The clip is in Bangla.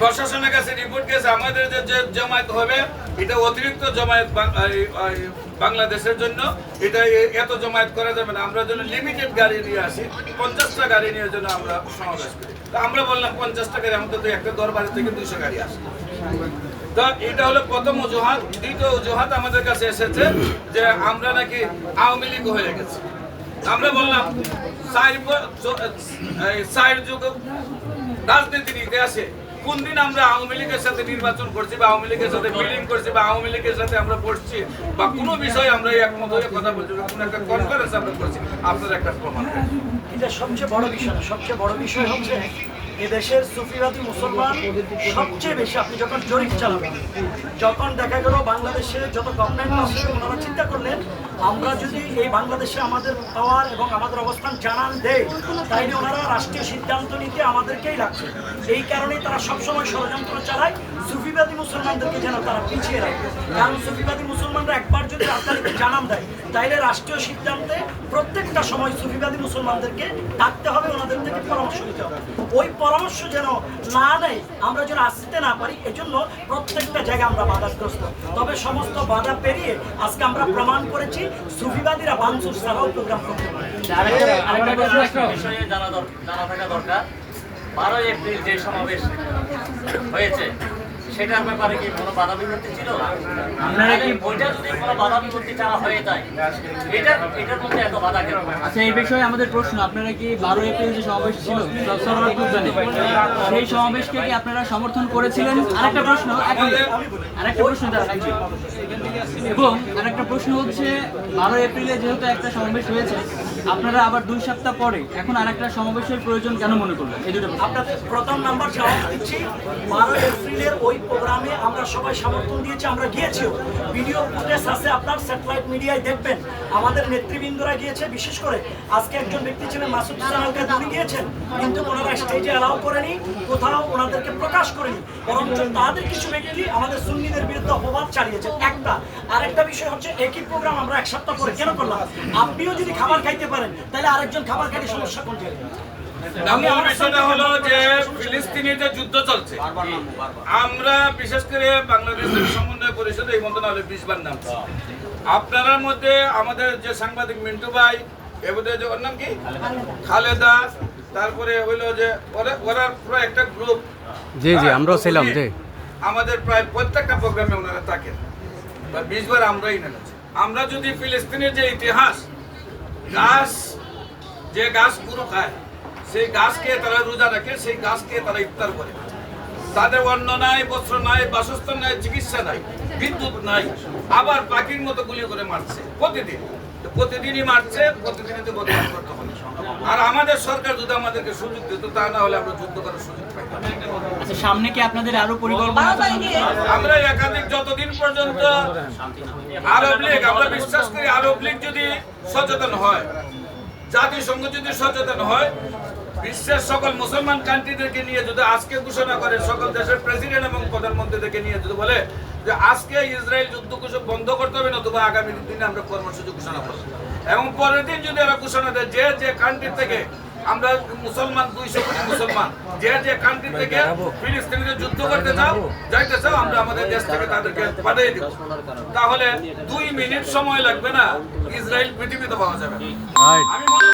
প্রশাসনের কাছে রিপোর্ট গেছে, আমাদের যে জমায়েত হবে, এটা অতিরিক্ত জমায়েত বাংলাদেশের জন্য এটা এত জমায়েত করা যাবে না। আমরা যেন লিমিটেড গাড়ি নিয়ে আসি, পঞ্চাশটা গাড়ি নিয়ে জন্য আমরা সমাবেশ করি। তো আমরা বললাম, পঞ্চাশটা গাড়ি আমাদের তো একটা দরবারে থেকে দুইশো গাড়ি আসে। তো এটা হলো প্রথম অজুহাত। দ্বিতীয় অজুহাত আমাদের কাছে এসেছে যে আমরা নাকি আওয়ামী লীগ হয়ে গেছে। আমরা বললাম চার যুগ রাজনীতির ইতিহাসে কোন দিন আমরা আওয়ামী লীগের সাথে নির্বাচন করছি বা আওয়ামী লীগের সাথে মিটিং করছি বা আওয়ামী লীগের সাথে আমরা পড়ছি বা কোনো বিষয়ে আমরা একমত হয়ে কথা বলছি কোনো একটা কনফারেন্স আমরা করছি, আপনার একটা প্রমাণ। এটা সবচেয়ে বড় বিষয় সবচেয়ে বড় বিষয় হচ্ছে এদেশের সুফিবাদী মুসলমান, সবচেয়ে বেশি আপনি যখন জরিপ চালাবেন, যখন দেখা গেল বাংলাদেশে যত গভর্নমেন্ট আছে, ওনারা চিন্তা করলেন, আমরা যদি এই বাংলাদেশে আমাদের পাওয়ার এবং আমাদের অবস্থান জানান দেয় তাইলে ওনারা রাষ্ট্রীয় সিদ্ধান্ত নিতে আমাদেরকেই লাগছে। এই কারণেই তারা সবসময় ষড়যন্ত্র চালায়, সুফিবাদী মুসলমানদেরকে যেন তারা পিছিয়ে রাখে। কারণ সুফিবাদী মুসলমানরা একবার যদি রাজধানীতে জানান দেয়, তাইলে রাষ্ট্রীয় সিদ্ধান্তে প্রত্যেকটা সময় সুফিবাদী মুসলমানদেরকে ডাকতে হবে ওনাদের পরামর্শ নিতে হবে। ওই পরামর্শ যেন না দেয় আমরা যেন আসতে না পারি এজন্য প্রত্যেকটা জায়গায় আমরা বাধাগ্রস্ত। তবে সমস্ত বাধা পেরিয়ে আজকে আমরা প্রমাণ করেছি সুফিবাদীরা বাংসুর ছাড়াও প্রোগ্রাম করতে পারে। বিষয়ে জানা জানা থাকা দরকার। বারোই এপ্রিল যে সমাবেশ হয়েছে সেটার ব্যাপারে কি কোনো বাধা বিপত্তি ছিল? আপনারা কি বইটা যদি কোনো বাধা বিপত্তি ছাড়া হয়ে যায় এটা এটার মধ্যে এত বাধা কেন? আচ্ছা এই বিষয়ে আমাদের প্রশ্ন আপনারা কি বারো এপ্রিল যে সমাবেশ ছিল সরোয়ার সেই সমাবেশকে কি আপনারা সমর্থন করেছিলেন? আরেকটা প্রশ্ন আরেকটা প্রশ্ন এবং আরেকটা প্রশ্ন হচ্ছে বারো এপ্রিলে যেহেতু একটা সমাবেশ হয়েছে আপনারা আবার দুই সপ্তাহ পরে এখন আরেকটা সমাবেশের প্রয়োজন কেন মনে করলেন? এই দুটো। আপনাদের প্রথম নাম্বার জবাব দিচ্ছি, বারো এপ্রিলের ওই প্রোগ্রামে আমরা সবাই সমর্থন দিয়েছি, আমরা গিয়েছিও। ভিডিও ফুটেজ আছে আপনার, স্যাটেলাইট মিডিয়ায় দেখবেন। আমাদের নেতৃবৃন্দরা গিয়েছে, বিশেষ করে আজকে একজন ব্যক্তি ছিলেন মাসুদ জানালকে উনি গিয়েছেন, কিন্তু ওনারা স্টেজে অ্যালাউ করেনি, কোথাও ওনাদেরকে প্রকাশ করেনি। বরঞ্চ তাদের কিছু ব্যক্তি আমাদের সুন্নিদের বিরুদ্ধে অপবাদ চালিয়েছে। একটা, আরেকটা বিষয় হচ্ছে, একই প্রোগ্রাম আমরা এক সপ্তাহ পরে কেন করলাম? আপনিও যদি খাবার খাইতে পারেন তাহলে আরেকজন খাবার খাইতে সমস্যা কোন বিষয়টা হলো যে ফিলিস্তিনি যে যুদ্ধ চলছে আমরা বিশেষ করে বাংলাদেশ সমন্বয় পরিষদ এই মন্ত্রণালয়ে বিশবার নাম আপনার মধ্যে আমাদের যে সাংবাদিক মিন্টু ভাই এবারে যে ওর নাম কি? খালেদা তারপরে হইল যে ওরা ওরা পুরো একটা গ্রুপ জি জি আমরাও ছিলাম জি। আমাদের প্রায় প্রত্যেকটা প্রোগ্রামে ওনারা থাকেন। বা বিশবার আমরাই নেমেছি। আমরা যদি ফিলিস্তিনের যে ইতিহাস গাছ, যে গাছ পুরো খায়, সেই গাছকে তারা রোজা রাখে, সেই গাছকে তারা ইফতার করে। তাদের অন্ন নাই, বস্ত্র নাই, বাসস্থান নাই, চিকিৎসা নাই, বিদ্যুৎ নাই, আবার পাখির মতো গুলি করে মারছে প্রতিদিন। প্রতিদিনই মারছে, প্রতিদিনই তো বদনাম করতে। আমাদের সরকার যদি আমাদেরকে সুযোগ দিত তা না হলে আমরা যুদ্ধ করার সুযোগ পাইতাম। আচ্ছা সামনে কি আপনাদের আরও পরিকল্পনা আমরা একাধিক যতদিন পর্যন্ত আরব লীগ আমরা বিশ্বাস করি আরব লীগ যদি সচেতন হয় জাতিসংঘ যদি সচেতন হয় বিশ্বের সকল মুসলমান কান্ট্রিদেরকে নিয়ে যদি আজকে ঘোষণা করে সকল দেশের প্রেসিডেন্ট এবং প্রধানমন্ত্রীদেরকে নিয়ে যদি বলে যে আজকে ইসরায়েল যুদ্ধ ঘোষণা বন্ধ করতে হবে নতুবা আগামী দিনে আমরা কর্মসূচি ঘোষণা করব। এবং পরের দিন যদি এরা ঘোষণা দেয় যে যে কান্ট্রি থেকে আমরা মুসলমান দুইশো কোটি মুসলমান যে যে কান্ট্রি থেকে ফিলিস্তিনিতে যুদ্ধ করতে চাও যাইতে চাও আমরা আমাদের দেশ থেকে তাদেরকে পাঠিয়ে দিব। তাহলে দুই মিনিট সময় লাগবে না ইসরায়েল পৃথিবীতে পাওয়া যাবে আমি